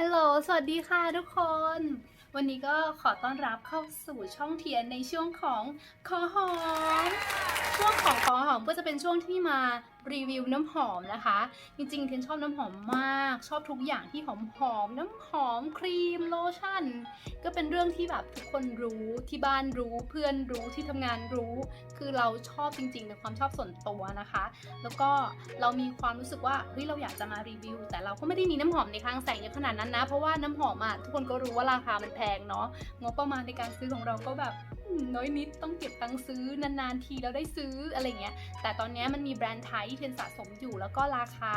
ฮัลโหล สวัสดีค่ะทุกคน วันนี้ก็ขอต้อนรับเข้าสู่ช่องเทียนในช่วงของขอหอม ช่วงของขอหอมก็จะเป็นช่วงที่มารีวิวน้ำหอมนะคะ จริงๆเทนชอบน้ำหอมมาก ชอบทุกอย่างที่หอมหอมน้ำหอมครีมโลชั่น ก็เป็นเรื่องที่แบบทุกคนรู้ที่บ้านรู้เพื่อนรู้ที่ทำงานรู้ คือเราชอบจริงๆเป็นความชอบส่วนตัวนะคะ แล้วก็เรามีความรู้สึกว่าเฮ้ยเราอยากจะมารีวิว แต่เราก็ไม่ได้มีน้ำหอมในคลังแสงเยอะขนาดนั้นนะเพราะว่าน้ำหอมอะทุกคนก็รู้ว่าราคามันแพงเนาะงบประมาณในการซื้อของเราก็แบบ น้อยนิดต้องเก็บตังค์ซื้อนานๆทีแล้วได้ซื้ออะไรเงี้ย แต่ตอนเนี้ยมันมีแบรนด์ไทยที่เทนสะสมอยู่แล้วก็ราคา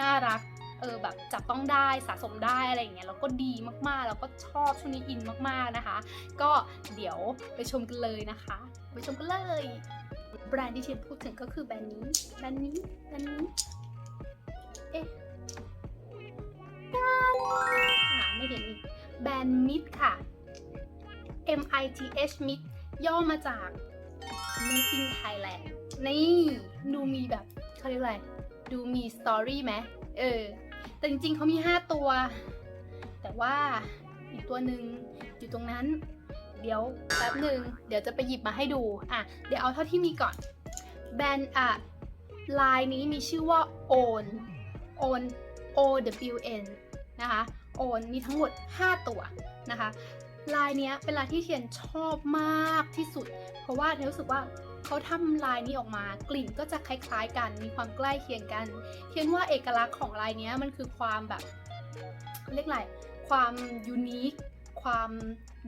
น่ารักเออแบบจับต้องได้สะสมได้อะไรอย่างเงี้ยแล้วก็ดีมากๆ แล้วก็ชอบช่วงนี้อินมากๆนะคะ ก็เดี๋ยวไปชมกันเลยนะคะ ไปชมกันเลยแบรนด์ที่เทนพูดถึงก็คือแบรนด์นี้แบรนด์นี้แบรนด์นี้เอ๊ะตามหาไม่เห็นอีกแบรนด์มิดค่ะ M I T H มิด ย่อมาจาก Made in Thailand นี่ดูมีแบบเขาเรียกอะไร ดูมีสตอรี่ไหมเออ แต่จริงๆเขามี 5 ตัว แต่ว่าอีกตัวหนึ่งอยู่ตรงนั้น เดี๋ยวแป๊บหนึ่งเดี๋ยวจะไปหยิบมาให้ดู อะ เดี๋ยวเอาเท่าที่มีก่อน แบรนด์อะลายนี้มีชื่อว่า ON ON O W N นะคะ ON มีทั้งหมด 5 ตัวนะคะ ลายเนี้ยเป็นลายที่เทียนชอบมากที่สุด เพราะว่าเทียนรู้สึกว่าเขาทำลายนี้ออกมากลิ่นก็จะคล้ายๆกัน มีความใกล้เคียงกันเทียนว่าเอกลักษณ์ของลายเนี้ยมันคือความแบบเรียกอะไรความยูนิคความ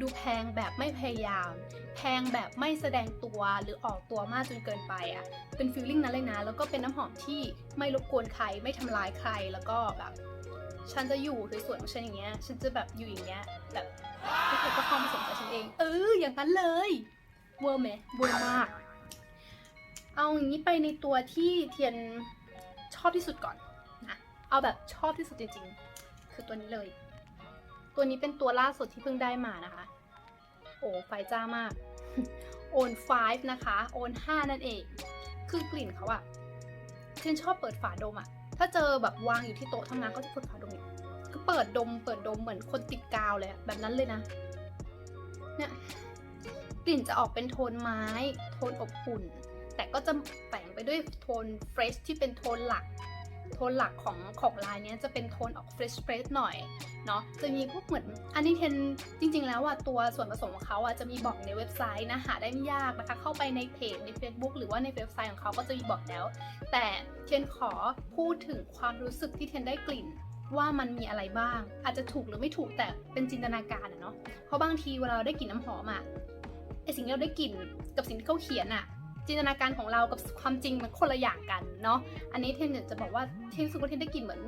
ดูแพงแบบไม่พยายาม แพงแบบไม่แสดงตัวหรือออกตัวมากจนเกินไปอะเป็นฟีลลิ่งนั้นเลยนะ แล้วก็เป็นน้ำหอมที่ไม่รบกวนใครไม่ทำลายใครแล้วก็แบบ ฉันจะอยู่สวยๆของฉันอย่างเงี้ย ฉันจะแบบอยู่อย่างเงี้ย แบบทุกคนก็เข้ามาสนใจฉันเอง เออ อย่างนั้นเลยเวอร์ไหมเวอร์มาก เอาอย่างนี้ไปในตัวที่เทียนชอบที่สุดก่อนนะ เอาแบบชอบที่สุดจริงๆ คือตัวนี้เลย ตัวนี้เป็นตัวล่าสุดที่เพิ่งได้มานะคะ โอ้ไฟจ้ามาก โอน5นะคะ โอน5นั่นเอง คือกลิ่นเขาอะเทียนชอบเปิดฝาดมอะ ถ้าเจอแบบวางอยู่ที่โต๊ะทำงานก็จะเปิดฝาดมเนี่ยก็เปิดดม เปิดดมเหมือนคนติดกาวเลยอะแบบนั้นเลยนะ เนี่ยกลิ่นจะออกเป็นโทนไม้ โทนอบอุ่น แต่ก็จะแฝงไปด้วยโทนเฟรชที่เป็นโทนหลัก โทนหลักของของลายนี้จะเป็นโทนออกเฟรชเฟรชหน่อยเนาะจะมีพวกเหมือนอันนี้เทนจริง ๆ แล้วอะตัวส่วนผสมของเขาอะจะมีบอกในเว็บไซต์นะหาได้ไม่ยากนะคะ เข้าไปในเพจใน Facebook หรือว่าในเว็บไซต์ของเขาก็จะมีบอกแล้ว แต่เทนขอพูดถึงความรู้สึกที่เทนได้กลิ่นว่ามันมีอะไรบ้าง อาจจะถูกหรือไม่ถูกแต่เป็นจินตนาการอะเนาะเพราะบางทีเวลาเราได้กลิ่นน้ำหอมอะไอสิ่งที่เราได้กลิ่นกับสิ่งที่เขาเขียนอะ จินตนาการของเรากับความจริงมันคนละอย่างกันเนาะอันนี้เทนอยากจะบอกว่าเทนรู้สึกว่าเทนได้กลิ่นเหมือน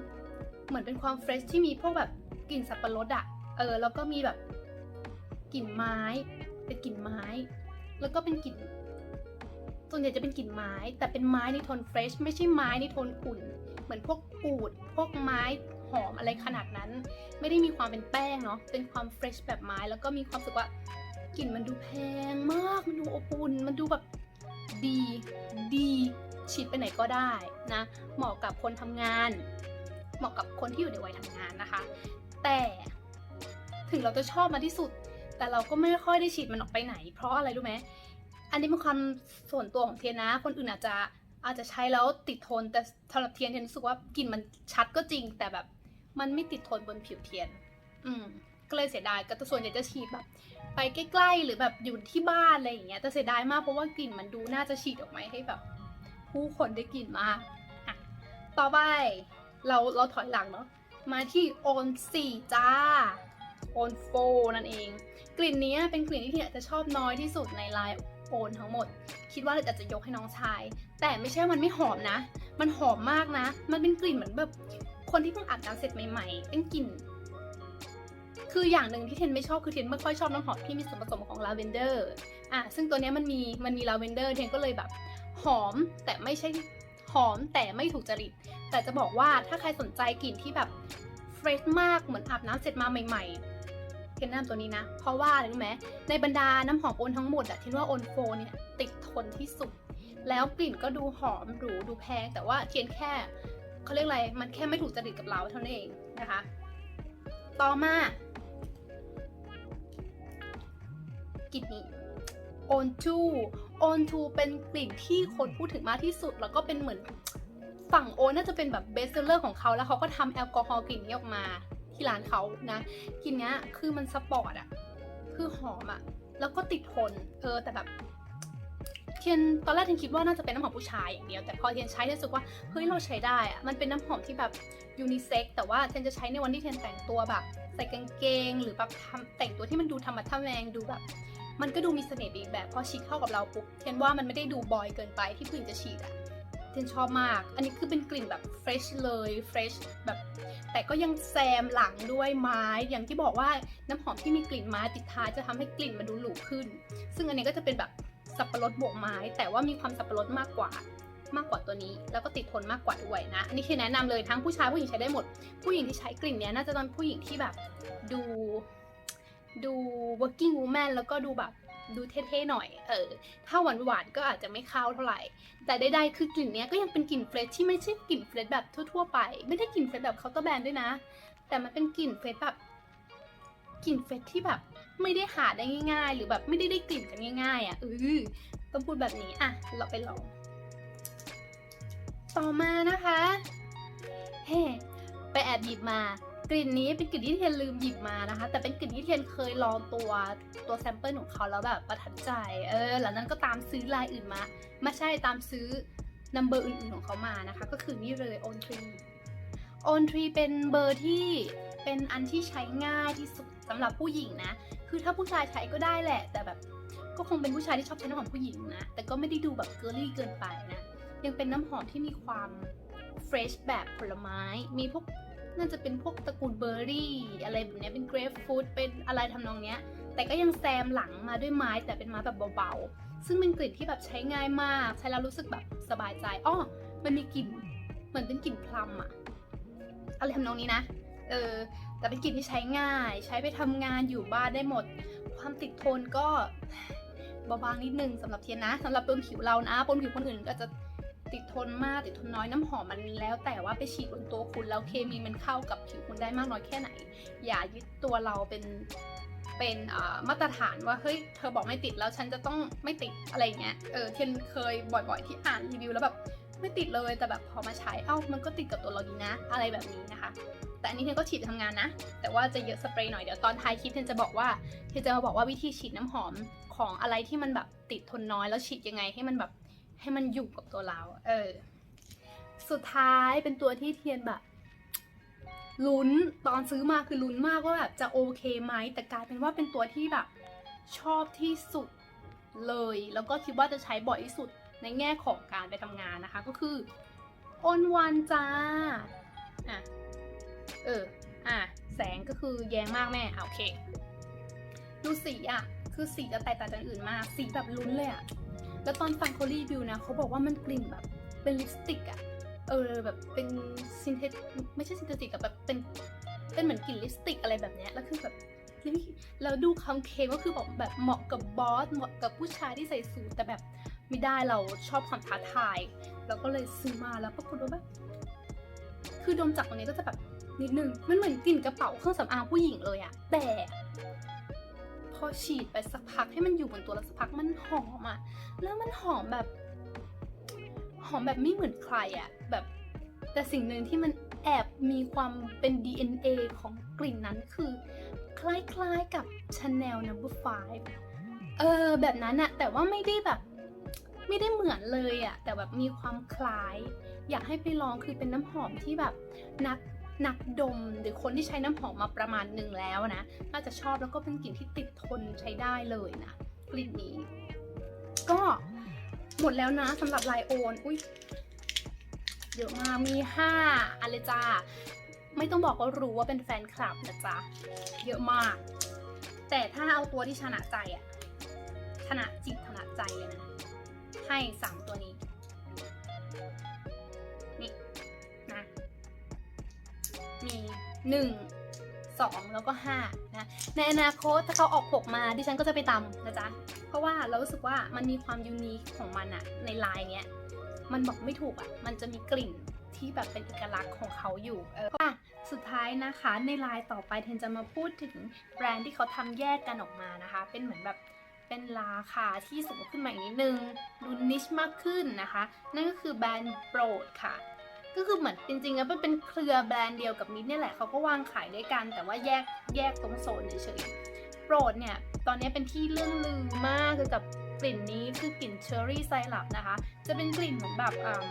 เหมือนเป็นความเฟรชที่มีพวกแบบกลิ่นสับปะรดอะเออแล้วก็มีแบบกลิ่นไม้ เป็นกลิ่นไม้ แล้วก็เป็นกลิ่นส่วนใหญ่จะเป็นกลิ่นไม้ แต่เป็นไม้ในโทนเฟรชไม่ใช่ไม้ในโทนอุ่น เหมือนพวกปูด พวกไม้หอมอะไรขนาดนั้น ไม่ได้มีความเป็นแป้งเนาะเป็นความเฟรชแบบไม้แล้วก็มีความรู้สึกว่ากลิ่นมันดูแพงมากมันดูอบอุ่นมันดูแบบ ดีดีฉีดไปไหนก็ได้นะเหมาะกับคนทำงาน เหมาะกับคนที่อยู่ในวัยทำงานนะคะ แต่ถึงเราจะชอบมาที่สุด แต่เราก็ไม่ค่อยได้ฉีดมันออกไปไหน เพราะอะไรรู้ไหมอันนี้เป็นความส่วนตัวของเทียนนะ คนอื่นอาจจะอาจจะใช้แล้วติดทน แต่สำหรับเทียนเทียนรู้สึกว่ากลิ่นมันชัดก็จริง แต่แบบมันไม่ติดทนบนผิวเทียน อืม ก็เลยเสียดายก็แต่ส่วนใหญ่จะฉีดแบบ ไปใกล้ๆ หรือแบบอยู่ที่บ้านอะไรอย่างเงี้ยแต่เสียดายมากเพราะว่ากลิ่นมันดูน่าจะฉีดออกมาให้แบบ ผู้คนได้กลิ่นมากอะต่อไปเราเราถอยหลังเนาะมาที่โอนสี่จ้าโอนโฟนั่นเอง กลิ่นนี้เป็นกลิ่นที่เนี่ยจะชอบน้อยที่สุดในไลายโอนทั้งหมด คิดว่าเราจะยกให้น้องชาย แต่ไม่ใช่มันไม่หอมนะ มันหอมมากนะ มันเป็นกลิ่นเหมือนแบบคนที่เพิ่งอาบน้ำเสร็จใหม่ๆ เป็นกลิ่น คืออย่างหนึ่งที่เทนไม่ชอบคือเทนไม่ค่อยชอบน้ำหอมที่มีส่วนผสมของลาเวนเดอร์อะซึ่งตัวนี้มันมีมันมีลาเวนเดอร์เทนก็เลยแบบ หอมแต่ไม่ใช่หอมแต่ไม่ถูกจริต แต่จะบอกว่าถ้าใครสนใจกลิ่นที่แบบเฟรชมากเหมือนอาบน้ำเสร็จมาใหม่ ๆเทนแนะนำตัวนี้นะ เพราะว่าอะไรรู้ไหมในบรรดาน้ำหอมโอนทั้งหมดอะเทนว่าโอนโฟเนี่ยติดทนที่สุด แล้วกลิ่นก็ดูหอมหรูดูแพง แต่ว่าเทียนแค่เขาเรียกอะไรมันแค่ไม่ถูกจริตกับเราเท่านั้นเองนะคะ ต่อมา ลิ่นนี้ on to on to เป็นกลิ่นที่คนพูดถึงมากที่สุด แล้วก็เป็นเหมือนฝั่งโอนน่าจะเป็นแบบเบสเซอร์ของเขาแล้วเขาก็ทำแอลกอฮอล์กลิ่นนี้ออกมาที่ร้านเขานะกลิ่นเนี้ยคือมันสปอร์ตอะคือหอมอะแล้วก็ติดทนเออแต่แบบเทียนตอนแรกเทียนคิดว่าน่าจะเป็นน้ำหอมผู้ชายอย่างเดียวแต่พอเทียนใช้เทียนรู้สึกว่าเฮ้ยเราใช้ได้อะมันเป็นน้ำหอมที่แบบยูนิเซ็กแต่ว่าเทียนจะใช้ในวันที่เทียนแต่งตัวแบบ ใส่กางเกง หรือแบบทำแต่งตัวที่มันดูธรรมะทะแมงดูแบบ มันก็ดูมีเสน่ห์อีกแบบพอฉีดเข้ากับเราปุ๊บเทียนว่ามันไม่ได้ดูบอยเกินไปที่ผู้หญิงจะฉีดอะเทียนชอบมาก อันนี้คือเป็นกลิ่นแบบเฟรชเลยเฟรชแบบแต่ก็ยังแซมหลังด้วยไม้อย่างที่บอกว่าน้ำหอมที่มีกลิ่นไม้ติดท้ายจะทำให้กลิ่นมันดูหรูขึ้น ซึ่งอันนี้ก็จะเป็นแบบสับปะรดบวกไม้ แต่ว่ามีความสับปะรดมากกว่ามากกว่าตัวนี้ แล้วก็ติดทนมากกว่าด้วยนะ อันนี้คือแนะนำเลยทั้งผู้ชายผู้หญิงใช้ได้หมด ผู้หญิงที่ใช้กลิ่นเนี้ยน่าจะเป็นผู้หญิงที่แบบดู ดู working woman แล้วก็ดูแบบดูเท่ๆหน่อย เออ ถ้าหวานๆก็อาจจะไม่เข้าเท่าไหร่ แต่ใดๆคือกลิ่นเนี้ยก็ยังเป็นกลิ่นเฟรชที่ไม่ใช่กลิ่นเฟรชแบบทั่วๆไป ไม่ได้กลิ่นเฟรชแบบเคาน์เตอร์แบรนด์ด้วยนะ แต่มันเป็นกลิ่นเฟรชแบบกลิ่นเฟรชที่แบบไม่ได้หาได้ง่าย ๆ หรือแบบไม่ได้ได้กลิ่นกันง่าย ๆ อะเออต้องพูดแบบนี้อะเราไปลอง ต่อมานะคะ เฮ้ ไปแอบหยิบมา กลิ่นนี้เป็นกลิ่นที่เทียนลืมหยิบมานะคะ แต่เป็นกลิ่นที่เทียนเคยลองตัวตัวแซมเปิลของเขาแล้วแบบประทับใจเออหลังนั้นก็ตามซื้อลายอื่นมาไม่ใช่ตามซื้อนัมเบอร์อื่นๆของเขามานะคะ ก็คือนี่เลย on tree on tree เป็นเบอร์ที่เป็นอันที่ใช้ง่ายที่สุดสำหรับผู้หญิงนะ คือถ้าผู้ชายใช้ก็ได้แหละ แต่แบบก็คงเป็นผู้ชายที่ชอบใช้น้ำหอมผู้หญิงนะ แต่ก็ไม่ได้ดูแบบเกอร์ลี่เกินไปนะ ยังเป็นน้ำหอมที่มีความเฟรชแบบผลไม้ มีพวก น่าจะเป็นพวกตระกูลเบอร์รี่ อะไรแบบนี้เป็นเกรฟฟรุตเป็นอะไรทำนองเนี้ย แต่ก็ยังแซมหลังมาด้วยไม้แต่เป็นไม้แบบเบาๆ ซึ่งเป็นกลิ่นที่แบบใช้ง่ายมาก ใช้แล้วรู้สึกแบบสบายใจอ้อมันมีกลิ่นเหมือนเป็นกลิ่นพลัมอะอะไรทำนองนี้นะ เออ แต่เป็นกลิ่นที่ใช้ง่าย ใช้ไปทำงานอยู่บ้านได้หมด ความติดทนก็เบาบางนิดนึงสำหรับเทียนนะสำหรับบนผิวเรานะบนผิวคนอื่นก็จะ ติดทนมากติดทนน้อยน้ำหอมมันแล้ว แต่ว่าไปฉีดบนตัวคุณแล้วเคมีมันเข้ากับผิวคุณได้มากน้อยแค่ไหน อย่ายึดตัวเราเป็นเป็นมาตรฐานว่าเฮ้ยเธอบอกไม่ติดแล้วฉันจะต้องไม่ติดอะไรเงี้ยเออเทียนเคยบ่อยๆที่อ่านรีวิวแล้วแบบไม่ติดเลยแต่แบบพอมาใช้เอ้ามันก็ติดกับตัวเราดีนะ อะไรแบบนี้นะคะ แต่อันนี้เทนก็ฉีดทำงานนะ แต่ว่าจะเยอะสเปรย์หน่อยเดี๋ยวตอนท้ายคลิปเทนจะบอกว่าเทนจะมาบอกว่าวิธีฉีดน้ำหอมของอะไรที่มันแบบติดทนน้อยแล้วฉีดยังไงให้มันแบบ ให้มันอยู่กับตัวเรา เออ สุดท้ายเป็นตัวที่เทียนแบบลุ้นตอนซื้อมาคือลุ้นมากว่าแบบจะโอเคไหมแต่กลายเป็นว่าเป็นตัวที่แบบ ชอบที่สุดเลย แล้วก็คิดว่าจะใช้บ่อยที่สุดในแง่ของการไปทำงานนะคะ ก็คือออนวันจ้าอะเอออะแสงก็คือแยงมากแม่อะโอเค ดูสีอะ คือสีจะแตกต่างจากอื่นมาก สีแบบลุ้นเลยอะ แล้วตอนฟังเขารีวิวนะเขาบอกว่ามันกลิ่นแบบเป็นลิปสติกอะเออแบบเป็นซินเทไม่ใช่ซินเทติกอะแบบเป็นเป็นเหมือนกลิ่นลิปสติกอะไรแบบเนี้ยแล้วคือแบบแล้วดูคำเคมก็คือบอกแบบเหมาะกับบอสเหมาะกับผู้ชายที่ใส่สูทแต่แบบไม่ได้เราชอบความท้าทายเราก็เลยซื้อมาแล้วปรากฏว่าแบบคือดมจากตรงนี้ก็จะแบบนิดนึงมันเหมือนกลิ่นกระเป๋าเครื่องสำอางผู้หญิงเลยอะแต่ พอฉีดไปสักพักให้มันอยู่บนตัวแล้วสักพักมันหอมอะแล้วมันหอมแบบ หอมแบบไม่เหมือนใครอะแบบ แต่สิ่งหนึ่งที่มันแอบมีความเป็น DNA ของกลิ่นนั้นคือ คล้ายๆกับ Chanel Number no. 5เออแบบนั้นอะแต่ว่าไม่ได้แบบ ไม่ได้เหมือนเลยอะแต่แบบมีความคล้าย อยากให้ไปลองคือเป็นน้ำหอมที่แบบนัก นักดมหรือคนที่ใช้น้ำหอมมาประมาณหนึ่งแล้วนะ น่าจะชอบแล้วก็เป็นกลิ่นที่ติดทนใช้ได้เลยนะ กลิ่นนี้ ก็หมดแล้วนะสำหรับไลโอนอุ้ยเยอะมากมีห้าอันเลยจ้าไม่ต้องบอกก็รู้ว่าเป็นแฟนคลับนะจ๊ะ เยอะมาก แต่ถ้าเอาตัวที่ชนะใจอะชนะจิตชนะใจเลยนะ ให้สามตัวนี้ มีหนึ่งสองแล้วก็ห้านะในอนาคตถ้าเขาออกหกมาดิฉันก็จะไปตำนะจ๊ะ เพราะว่าเรารู้สึกว่ามันมีความยูนิคของมันอะในลายเนี้ยมันบอกไม่ถูกอะมันจะมีกลิ่นที่แบบเป็นเอกลักษณ์ของเขาอยู่เอออะสุดท้ายนะคะในลน์ต่อไปเทนจะมาพูดถึงแบรนด์ที่เขาทำแยกกันออกมานะคะ เป็นเหมือนแบบเป็นราคาที่สูงขึ้นมาอีกนิดนึงดูนิชมากขึ้นนะคะ นั่นก็คือแบรนด์โปรดค่ะ ก็คือเหมือนจริงๆแล้วมันเป็นเครือแบรนด์เดียวกับมิดเนี่ยแหละเขาก็วางขายด้วยกัน แต่ว่าแยกแยกตรงโซนเฉยๆโปรดเนี่ยตอนนี้เป็นที่เรื่องลือมากคือกับกลิ่นนี้คือกลิ่นเชอร์รี่ไซรัปนะคะ จะเป็นกลิ่นเหมือนแบบอืม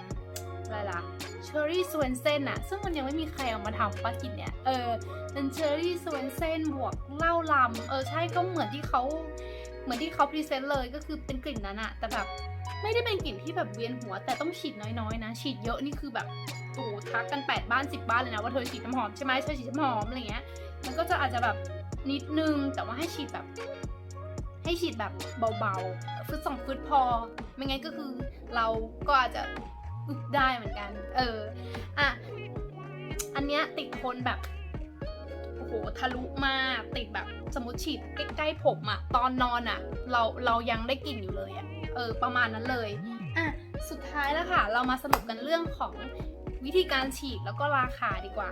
อะไรล่ะเชอร์รี่สวนเซนอะซึ่งมันยังไม่มีใครเอามาทำปะกลิ่นเนี่ยเออเป็นเชอร์รี่สวนเซนบวกเหล้าลำเออใช่ก็เหมือนที่เขา เหมือนที่เขาพรีเซนต์เลยก็คือเป็นกลิ่นนั้นอะแต่แบบไม่ได้เป็นกลิ่นที่แบบเวียนหัว แต่ต้องฉีดน้อยๆนะ ฉีดเยอะนี่คือแบบโอ้ทักกัน 8 บ้าน 10 บ้านเลยนะว่าเธอฉีดน้ำหอมใช่ไหมเธอฉีดน้ำหอมอะไรเงี้ยมันก็จะอาจจะแบบนิดนึงแต่ว่าให้ฉีดแบบ ให้ฉีดแบบเบาๆฟืดสองฟืดพอ ไม่งั้นก็คือเราก็อาจจะได้เหมือนกัน เอออะอันเนี้ยติดทนแบบ โอ้โหทะลุมากติดแบบสมมติฉีดใกล้ๆผมอะตอนนอนอะเราเรายังได้กลิ่นอยู่เลยอะเออประมาณนั้นเลยอะสุดท้ายแล้วค่ะ เรามาสรุปกันเรื่องของวิธีการฉีดแล้วก็ราคาดีกว่า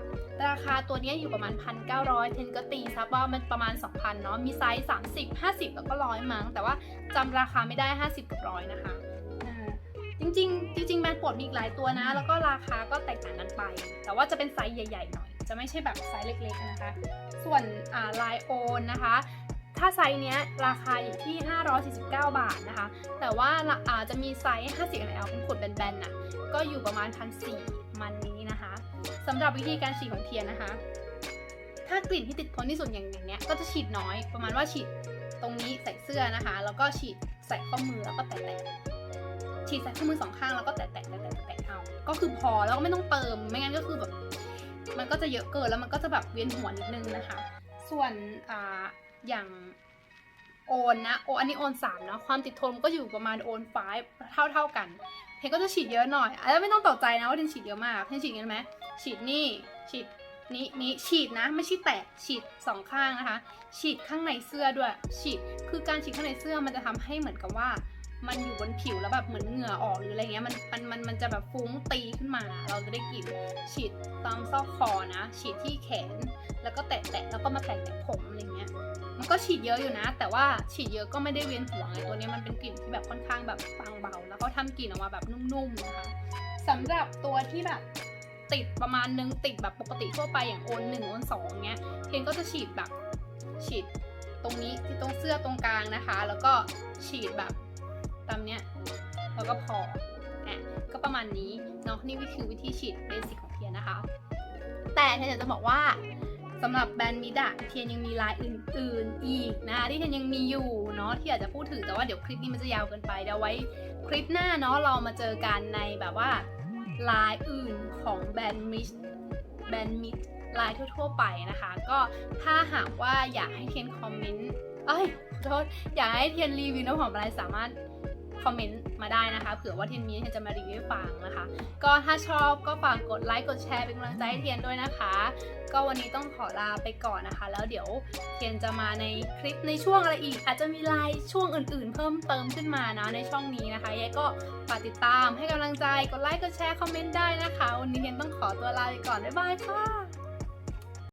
ราคาตัวนี้อยู่ประมาณ 1,900 เทนก็ตีซับว่ามันประมาณ 2,000 เนาะ มีไซส์ 30 50 แล้วก็ร้อยมั้ง แต่ว่าจำราคาไม่ได้ 50 กับร้อยนะคะอ่าจริงๆ จริงๆแบรนด์โปรดมีอีกหลายตัวนะ แล้วก็ราคาก็แตกต่างกันไป แต่ว่าจะเป็นไซส์ใหญ่ ๆ หน่อย จะไม่ใช่แบบไซส์เล็กๆนะคะ ส่วนลายโอนนะคะ ถ้าไซส์เนี้ยราคาอยู่ที่ 549 บาทนะคะ แต่ว่าอาจะมีไซส์ 50 ml เป็นขวดแบนๆน่ะก็อยู่ประมาณ1,400มันนี้นะคะสำหรับวิธีการฉีดของเทียนนะคะ ถ้ากลิ่นที่ติดทนที่สุดอย่างอย่างเนี้ยก็จะฉีดน้อยประมาณว่าฉีดตรงนี้ใส่เสื้อนะคะ แล้วก็ฉีดใส่ข้อมือแล้วก็แตะๆฉีดใส่ข้อมือสองข้างแล้วก็แตะๆแตะๆแตะเอา ก็คือพอแล้วก็ไม่ต้องเติม ไม่งั้นก็คือแบบ มันก็จะเยอะเกินแล้วมันก็จะแบบเวียนหัวนิดนึงนะคะ ส่วนอ่าอย่างโอนนะโออันนี้โอนสามเนาะความติดทนก็อยู่ประมาณโอนไฟเท่าเท่ากันเทนก็จะฉีดเยอะหน่อยแล้วไม่ต้องตกใจนะว่าเทนฉีดเยอะมากเทนฉีดกันไหมฉีดนี่ฉีดนี้นี้ฉีดนะไม่ใช่แตะฉีดสองข้างนะคะ ฉีดข้างในเสื้อด้วยฉีดคือการฉีดข้างในเสื้อมันจะทำให้เหมือนกับว่า มันอยู่บนผิวแล้วแบบเหมือนเหงื่อออกหรืออะไรเงี้ยมันมันมันมันจะแบบฟุ้งตีขึ้นมา เราจะได้กลิ่นฉีดตามซอกคอนะ ฉีดที่แขน แล้วก็แตะแตะแล้วก็มาแตะแตะผมอะไรเงี้ย มันก็ฉีดเยอะอยู่นะ แต่ว่าฉีดเยอะก็ไม่ได้เวียนหัวไงตัวนี้มันเป็นกลิ่นที่แบบค่อนข้างแบบบางเบา แล้วก็ทำกลิ่นออกมาแบบนุ่มๆนะคะสำหรับตัวที่แบบติดประมาณนึงติดแบบปกติทั่วไปอย่างโอนหนึ่งโอนสองเงี้ยเทนก็จะฉีดแบบฉีดตรงนี้ที่ตรงเสื้อตรงกลางนะคะ แล้วก็ฉีดแบบ ตามเนี้ยแล้วก็พออะก็ประมาณนี้เนาะนี่คือวิธีฉีดเบสิกของเทียนนะคะ แต่เทนอยากจะบอกว่าสำหรับแบรนด์มิดะเทียนยังมีลายอื่นๆ อีกนะคะที่เทียนยังมีอยู่เนาะที่อยากจะพูดถึงแต่ว่าเดี๋ยวคลิปนี้มันจะยาวเกินไปเดี๋ยวไว้คลิปหน้าเนาะเรามาเจอกันในแบบว่าลายอื่นของแบรนด์มิดแบรนด์มิดลายทั่วๆไปนะคะ ก็ถ้าหากว่าอยากให้เทียนคอมเมนต์เอ้ยโทษอยากให้เทียนรีวิวน้ำหอมอะไรสามารถ คอมเมนต์มาได้นะคะ เผื่อว่าเทียนมีเทียนจะมารีวิวให้ฟังนะคะ ก็ถ้าชอบก็ฝากกดไลค์กดแชร์เป็นกำลังใจให้เทียนด้วยนะคะ ก็วันนี้ต้องขอลาไปก่อนนะคะ แล้วเดี๋ยวเทียนจะมาในคลิปในช่วงอะไรอีก อาจจะมีไลน์ช่วงอื่นๆ เพิ่มเติมขึ้นมานะในช่องนี้นะคะยังก็ฝากติดตามให้กำลังใจกดไลค์กดแชร์คอมเมนต์ได้นะคะ วันนี้เทียนต้องขอตัวลาไปก่อนบ๊ายบายค่ะ